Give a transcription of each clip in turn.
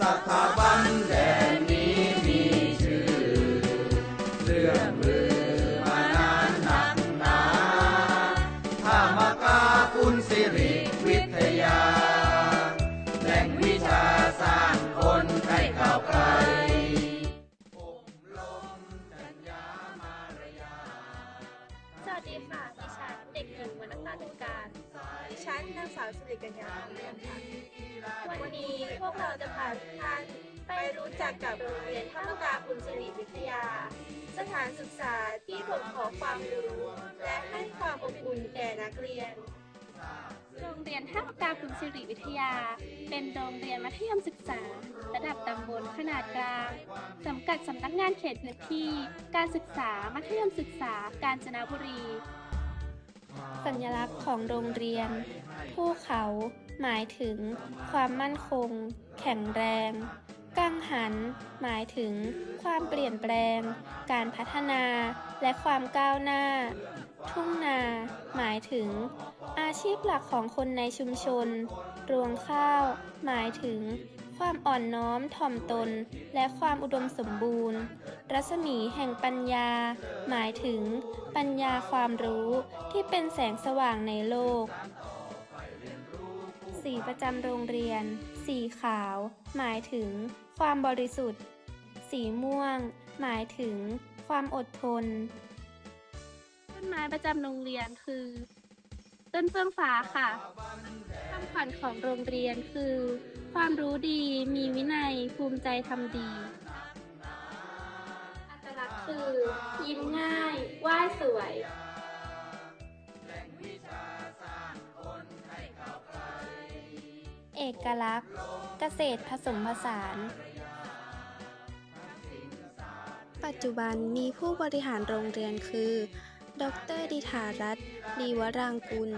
สถาบันแด นนี้พวกเราจะพาทุกท่านไปรู้จักกับโรงเรียนท่ามกาบุญสิริวิทยา สถานศึกษาที่บ่มเพาะความรู้ และให้ความอบอุ่นแก่นักเรียน โรงเรียนท่ามกาบุญสิริวิทยา เป็นโรงเรียนมัธยมศึกษา ระดับตำบลขนาดกลางสังกัดสำนักงานเขตพื้นที่ การศึกษามัธยมศึกษากาญจนบุรี สัญลักษณ์ของโรงเรียน ภูเขาหมายถึงความมั่นคง แข็งแรง กังหัน หมายถึงความเปลี่ยนแปลง การพัฒนาและความก้าวหน้า ทุ่งนา หมายถึง อาชีพหลักของคนในชุมชน รวงข้าว หมายถึง ความอ่อนน้อมถ่อมตน และความอุดมสมบูรณ์ รัศมีแห่งปัญญา หมายถึง ปัญญาความรู้ที่เป็นแสงสว่างในโลก สีประจำโรงเรียน สีขาว หมายถึง ความบริสุทธิ์ สีม่วง หมายถึง ความอดทน ต้นไม้ประจำโรงเรียนคือ ต้นเฟื่องฟ้าค่ะคำขวัญของโรงเรียนคือ ความรู้ดีมีวินัยภูมิใจทำดี อัตลักษณ์คือ ยิ้มง่ายไหว้สวย เอกลักษณ์ เกษตรผสมผสาน ปัจจุบันมีผู้บริหารโรงเรียนคือ ดรดิธารัตน์ลีวรางกุล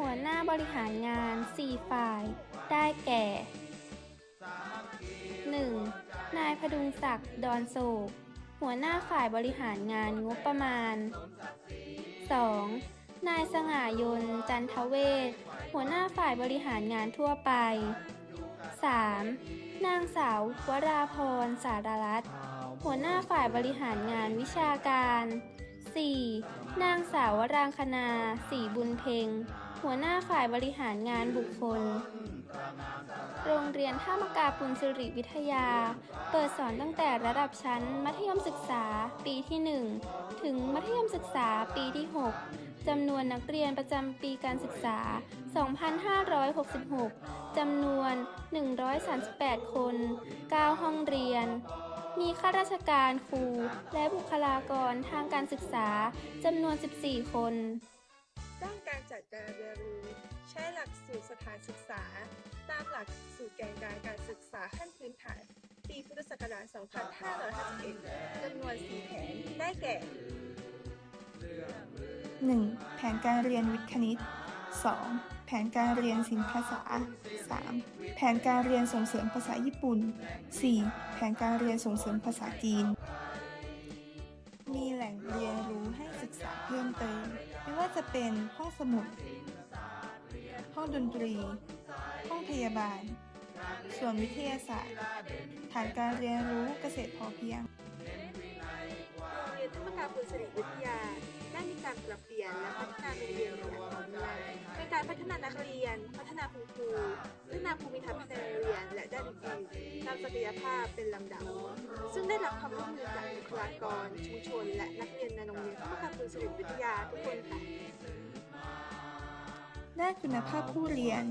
หัวหน้าบริหารงาน 4 ฝ่าย ได้แก่ 1. นายพดุงศักดิ์ดอนโศก หัวหน้าฝ่ายบริหารงานงบประมาณ 2. นายสง่ายนจันทเวศหัวหน้าฝ่ายบริหารงานทั่วไป 3. นางสาววราพรสารรัตน์หัวหน้าฝ่ายบริหารงานวิชาการ 4. นางสาววรางคณาศรีบุญเพ็ง หัวหน้าฝ่ายบริหารงานบุคคล โรงเรียนท่ามกาปุณสิริวิทยา เปิดสอนตั้งแต่ระดับชั้น มัธยมศึกษาปีที่ 1 ถึงมัธยมศึกษาปีที่ 6 จำนวนนักเรียนประจำปีการศึกษา 2566 จำนวน 138 คน 9 ห้องเรียนมีข้าราชการครู และบุคลากรทางการศึกษาจำนวน 14 คน ด้านการจัดการเรียนรู้ ใช้หลักสูตรสถานศึกษา ตามหลักสูตรแกนการการศึกษาขั้นพื้นฐาน ปีพุทธศักราช 2551จำนวน 4 แผน ได้แก่ 1. แผนการเรียนวิทย์คณิต 2. แผนการเรียนศิลปภาษา 3. แผนการเรียนส่งเสริมภาษาญี่ปุ่น 4. แผนการเรียนส่งเสริมภาษาจีน จะเป็นห้องสมุด ห้องดนตรี ห้องพยาบาล ส่วนวิทยาศาสตร์ ฐานการเรียนรู้เกษตรพอเพียงโรงเรียนธรรมกาบุญสิริวิทยาได้มีการปรับเปลี่ยนและพัฒนาโรงเรียนอย่างต่อเนื่องเป็นการพัฒนานักเรียน พัฒนาคุณครูพัฒนาภูมิทัศน์ภายในโรงเรียน และด้านอื่นๆตามศักยภาพเป็นลำดับ ซึ่งได้รับความร่วมมือจากบุคลากร ชุมชน และนักเรียนในโรงเรียนธรรมกาบุญสิริวิทยาทุกคนค่ะ ด้านคุณภาพผู้เรียน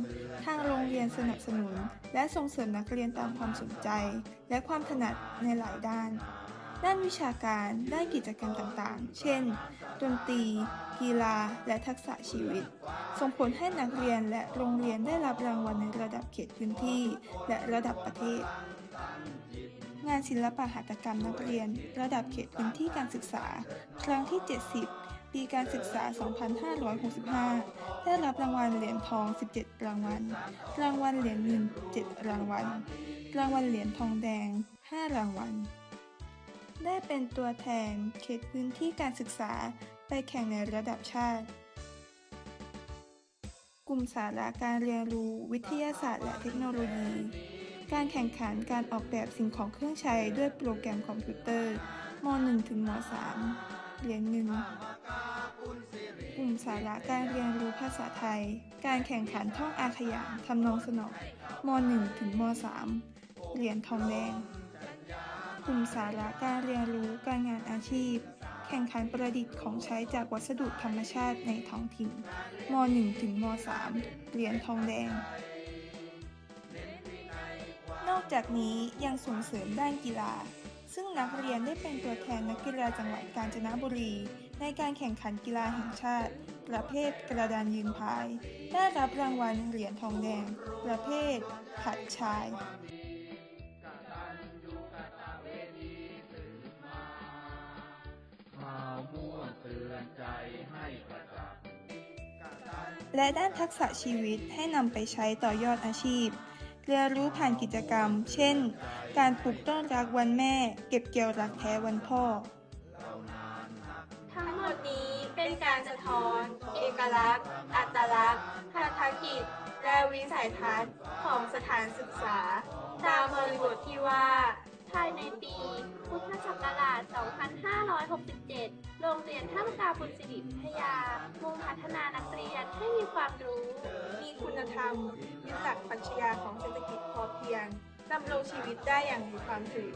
ทางโรงเรียนสนับสนุน และส่งเสริมนักเรียนตามความสนใจ และความถนัดในหลายด้าน ด้านวิชาการ ด้านกิจกรรมต่างๆ เช่น ดนตรี กีฬา และทักษะชีวิต ส่งผลให้นักเรียนและโรงเรียนได้รับรางวัลในระดับเขตพื้นที่ และระดับประเทศ งานศิลปะหัตถกรรมนักเรียน ระดับเขตพื้นที่การศึกษา ครั้งที่ 70 ปีการศึกษา 2565 ได้รับรางวัลเหรียญทอง 17 รางวัล รางวัลเหรียญเงิน 7 รางวัล รางวัลเหรียญทองแดง 5 รางวัล ได้เป็นตัวแทนเขตพื้นที่การศึกษาไปแข่งในระดับชาติ กลุ่มสาระการเรียนรู้วิทยาศาสตร์และเทคโนโลยี การแข่งขันการออกแบบสิ่งของเครื่องใช้ด้วยโปรแกรมคอมพิวเตอร์ม .1 ถึงม .3 เหรียญเงิน กลุ่มสาระการเรียนรู้ภาษาไทย การแข่งขันท่องอาขยานทำนองสนองม .1 ถึงม .3 เหรียญทองแดง กลุ่มสาระการเรียนรู้การงานอาชีพ แข่งขันประดิษฐ์ของใช้จากวัสดุธรรมชาติในท้องถิ่นม .1 ถึงม .3 เหรียญทองแดง นอกจากนี้ยังส่งเสริมด้านกีฬา ซึ่งนักเรียนได้เป็นตัวแทนนักกีฬาจังหวัดกาญจนบุรี ในการแข่งขันกีฬาแห่งชาติ ประเภทกระดานยืนพาย ได้รับรางวัลเหรียญทองแดง ประเภทผัดชายและด้านทักษะชีวิตให้นำไปใช้ต่อยอดอาชีพ เรียนรู้ผ่านกิจกรรม เช่น การปลูกต้นรักวันแม่ เก็บเกี่ยวรักแท้วันพ่อ ทั้งหมดนี้เป็นการสะท้อน เอกลักษณ์ อัตลักษณ์ภารกิจ และวิสัยทัศน์ของสถานศึกษา ตามบริบทที่ว่า ภายในปี พุทธศักราช 2567 โรงเรียนท่ามกาบุญสิริวิทยา มุ่งพัฒนานักเรียนให้มีความรู้ มีคุณธรรมยึดหลักปรัชญาของเศรษฐกิจพอเพียงดำรงชีวิตได้อย่างมีความสุข